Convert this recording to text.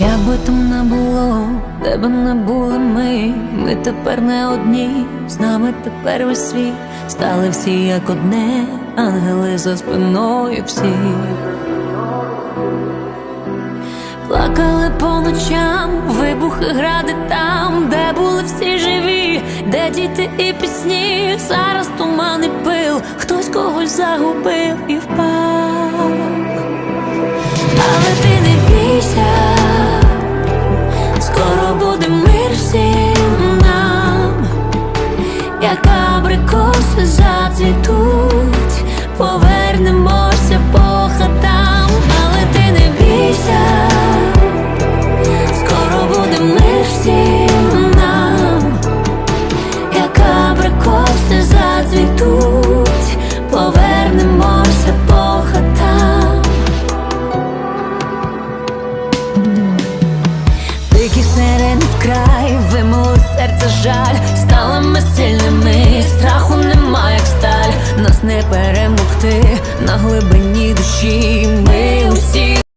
би там не було, де би не були ми, ми тепер не одні, з нами тепер весь світ, стали всі як одне, ангели за спиною всі. Плакали по ночам, вибухи гради там, де були всі живі, де діти і пісні, зараз туман і пил, хтось когось загубив і впав. Повернемося по хатам, але ти не бійся, скоро буде мир всім нам, як абрикоси зацвітуть, повернемося по хатам. Дикі сирени вкрай, вимили серце жаль, стали ми сильними, страху нема, як сталь, нас не ти на глибині душі ми усі.